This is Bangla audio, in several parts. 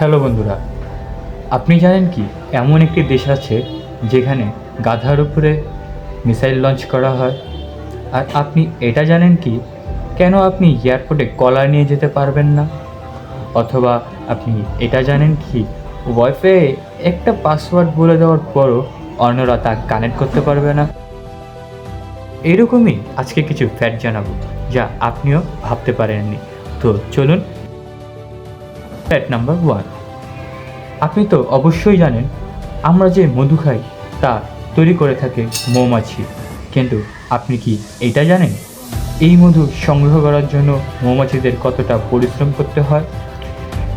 হ্যালো বন্ধুরা, আপনি জানেন কি, এমন একটি দেশ আছে যেখানে গাধার উপরে মিসাইল লঞ্চ করা হয়। আর আপনি এটা জানেন কি, কেন আপনি এয়ারপোর্টে কলা নিয়ে যেতে পারবেন না? অথবা আপনি এটা জানেন কি ওয়াইফাই একটা পাসওয়ার্ড বলে দেওয়ার পরও অন্যরা তা কানেক্ট করতে পারবে না? এরকমই আজকে কিছু ফ্যাট জানাব, যা আপনিও ভাবতে পারেননি। তো চলুন ফ্যাক্ট নাম্বার ওয়ান আপনি তো অবশ্যই জানেন, আমরা যে মধু খাই, তা তৈরি করে থাকে মৌমাছি। কিন্তু আপনি কি এটা জানেন? এই মধু সংগ্রহ করার জন্য মৌমাছিদের কতটা পরিশ্রম করতে হয়?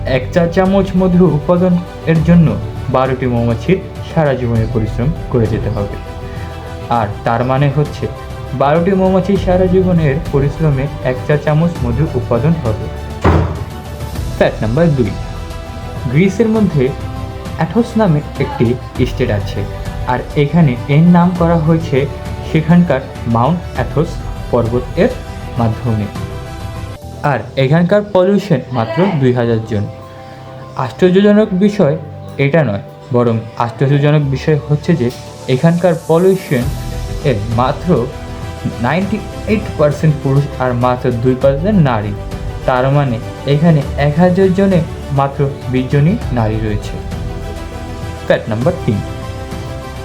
এক চা চামচ মধু উৎপাদন এর জন্য বারোটি মৌমাছির সারা জীবনের পরিশ্রম করে যেতে হবে। আর তার মানে হচ্ছে, বারোটি মৌমাছি সারা জীবনের পরিশ্রমে এক চা চামচ মধু উৎপাদন হবে। ফ্যাক্ট নাম্বার দুই। গ্রিসের মধ্যে অ্যাথোস নামে একটি স্টেট আছে, আর এখানে এর নাম করা হয়েছে সেখানকার মাউন্ট অ্যাথোস পর্বত এর মাধ্যমে। আর এখানকার পলিউশন মাত্র দুই হাজার জন। আশ্চর্যজনক বিষয় এটা নয়, বরং আশ্চর্যজনক বিষয় হচ্ছে যে এখানকার পলিউশন এর মাত্র নাইনটি এইট পার্সেন্ট পুরুষ আর মাত্র দুই পার্সেন্ট নারী। তার মানে এখানে এক হাজার জনে মাত্র বিশ জনই নারী রয়েছে। ফ্যাক্ট নাম্বার তিন।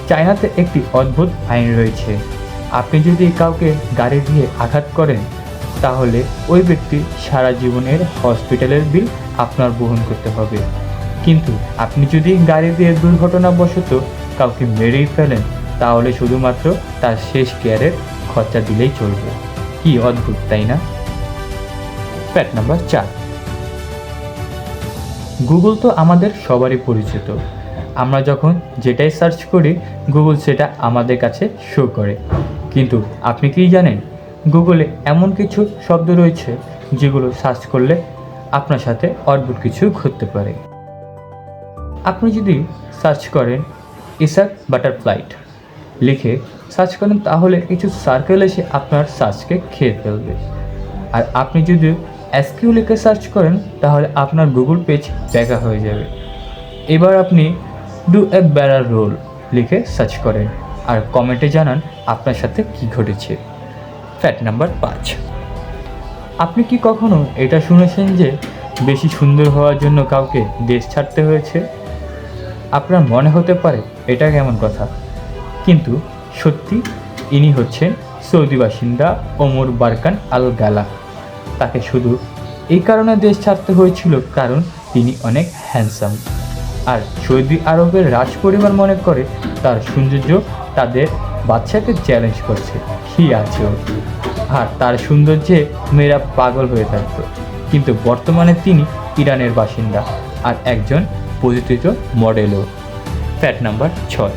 চায়নাতে একটি অদ্ভুত আইন রয়েছে। আপনি যদি কাউকে গাড়ি দিয়ে আঘাত করেন, তাহলে ওই ব্যক্তি সারা জীবনের হসপিটালের বিল আপনার বহন করতে হবে। কিন্তু আপনি যদি গাড়ি দিয়ে দুর্ঘটনাবশত কাউকে মেরেই ফেলেন, তাহলে শুধুমাত্র তার শেষ কেয়ারের খরচা দিলেই চলবে। কি অদ্ভুত, তাই না? ফ্যাক্ট নাম্বার চার। গুগল তো আমাদের সবারই পরিচিত। আমরা যখন যেটাই সার্চ করি, গুগল সেটা আমাদের কাছে শো করে। কিন্তু আপনি কি জানেন, গুগলে এমন কিছু শব্দ রয়েছে যেগুলো সার্চ করলে আপনার সাথে অদ্ভুত কিছু ঘটতে পারে। আপনি যদি সার্চ করেন, ইসাক বাটারফ্লাইট লিখে সার্চ করেন, তাহলে কিছু সার্কেল এসে আপনার সার্চকে খেয়ে ফেলবে। আর আপনি যদি এসকিউ লিখে সার্চ করেন, তাহলে আপনার গুগল পেজ দেখা হয়ে যাবে। এবার আপনি ডু এ ব্যারার রোল লিখে সার্চ করেন আর কমেন্টে জানান আপনার সাথে কি ঘটেছে। ফ্যাক্ট নাম্বার পাঁচ। আপনি কি কখনো এটা শুনেছেন যে বেশি সুন্দর হওয়ার জন্য কাউকে দেশ ছাড়তে হয়েছে? আপনার মনে হতে পারে এটা কেমন কথা। কিন্তু সত্যি ইনি হচ্ছেন সৌদি বাসিন্দা ওমর বারকান আল গালা তাকে শুধু এই কারণে দেশ ছাড়তে হয়েছিল কারণ তিনি অনেক হ্যান্ডসাম আর সৌদি আরবের রাজ পরিবার মনে করে তার সৌন্দর্য তাদের বাচ্চাকে চ্যালেঞ্জ করছে কি আছে আর তার সৌন্দর্যে মেয়েরা পাগল হয়ে থাকতো। কিন্তু বর্তমানে তিনি ইরানের বাসিন্দা আর একজন পরিচিত মডেলও ফ্যাট নাম্বার ছয়।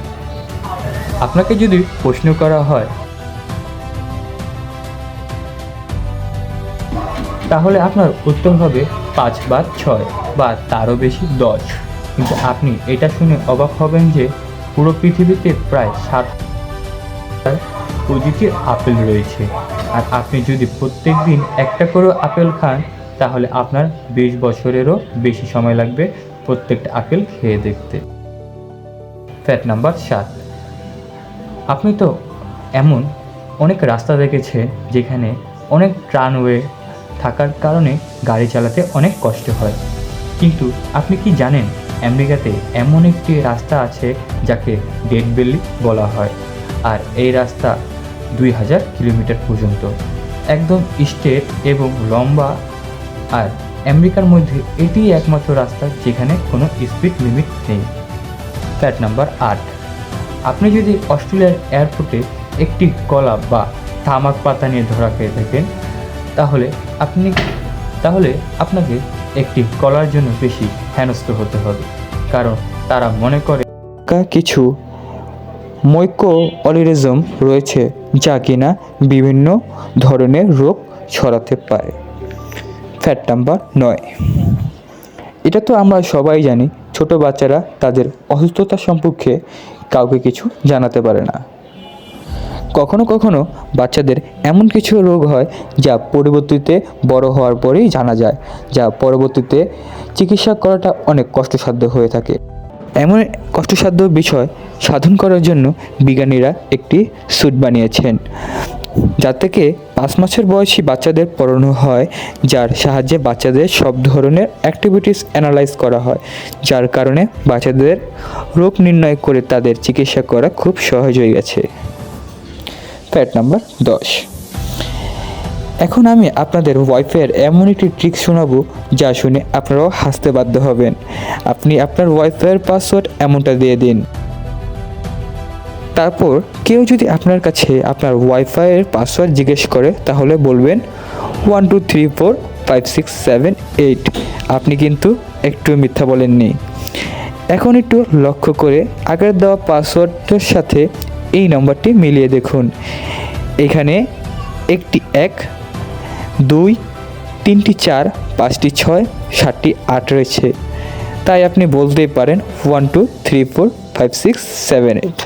আপনাকে যদি প্রশ্ন করা হয় তাহলে আপনার উত্তর হবে পাঁচ বা ছয় বা তারও বেশি দশ। কিন্তু আপনি এটা শুনে অবাক হবেন যে পুরো পৃথিবীতে প্রায় সাত হাজার প্রজাতির আপেল রয়েছে। আর আপনি যদি প্রত্যেক দিন একটা করে আপেল খান, তাহলে আপনার বিশ বছরেরও বেশি সময় লাগবে প্রত্যেকটা আপেল খেয়ে দেখতে। ফ্যাট নাম্বার সাত। আপনি তো এমন অনেক রাস্তা দেখেছেন যেখানে অনেক ট্রানওয়ে থাকার কারণে গাড়ি চালাতে অনেক কষ্ট হয়। কিন্তু আপনি কি জানেন, আমেরিকাতে এমন একটি রাস্তা আছে যাকে ডেড বেলি বলা হয়, আর এই রাস্তা দুই হাজার কিলোমিটার পর্যন্ত। একদম স্ট্রেট এবং লম্বা, আর আমেরিকার মধ্যে এটিই একমাত্র রাস্তা যেখানে কোনো স্পিড লিমিট নেই। ফ্ল্যাট নাম্বার আট। আপনি যদি অস্ট্রেলিয়ার এয়ারপোর্টে একটি কলা বা তামাক পাতা নিয়ে ধরা খেয়ে থাকেন তাহলে আপনি, তাহলে আপনাকে একটি কলার জন্য বেশি হেনস্থ হতে হবে, কারণ তারা মনে করে কিছু মৈক্য অলিরিজম রয়েছে যা কিনা বিভিন্ন ধরনের রোগ ছড়াতে পারে। ফ্যাট নাম্বার নয়। এটা তো আমরা সবাই জানি, ছোট বাচ্চারা তাদের অসুস্থতা সম্পর্কে কাউকে কিছু জানাতে পারে না। কখনো কখনো বাচ্চাদের এমন কিছু রোগ হয় যা পরবর্তীতে বড় হওয়ার পরেই জানা যায়, যা পরবর্তীতে চিকিৎসা করাটা অনেক কষ্টসাধ্য হয়ে থাকে। এমন কষ্টসাধ্য বিষয় সাধন করার জন্য বিজ্ঞানীরা একটি স্যুট বানিয়েছেন যা থেকে পাঁচ মাসের বয়সী বাচ্চাদের পড়ানো হয়, যার সাহায্যে বাচ্চাদের সব ধরনের অ্যাক্টিভিটিস অ্যানালাইজ করা হয়, যার কারণে বাচ্চাদের রোগ নির্ণয় করে তাদের চিকিৎসা করা খুব সহজ হয়ে গেছে। ফ্যাট নাম্বার দশ। এখন আমি আপনাদের ওয়াইফাইয়ের এমন একটি ট্রিক শোনাবো যা শুনে আপনারাও হাসতে বাধ্য হবেন। আপনি আপনার ওয়াইফাইয়ের পাসওয়ার্ড এমনটা দিয়ে দিন। তারপর কেউ যদি আপনার কাছে আপনার ওয়াইফাইয়ের পাসওয়ার্ড জিজ্ঞেস করে, তাহলে বলবেন one two three four five six seven eight আপনি কিন্তু একটু মিথ্যা বলেননি। এখন একটু লক্ষ্য করে আগের দেওয়া পাসওয়ার্ডের সাথে এই নম্বরটি মিলিয়ে দেখুন। এখানে একটি এক, দুই, তিনটি চার, পাঁচটি ছয়, সাতটি আট রয়েছে। তাই আপনি বলতেই পারেন one two three four five six seven eight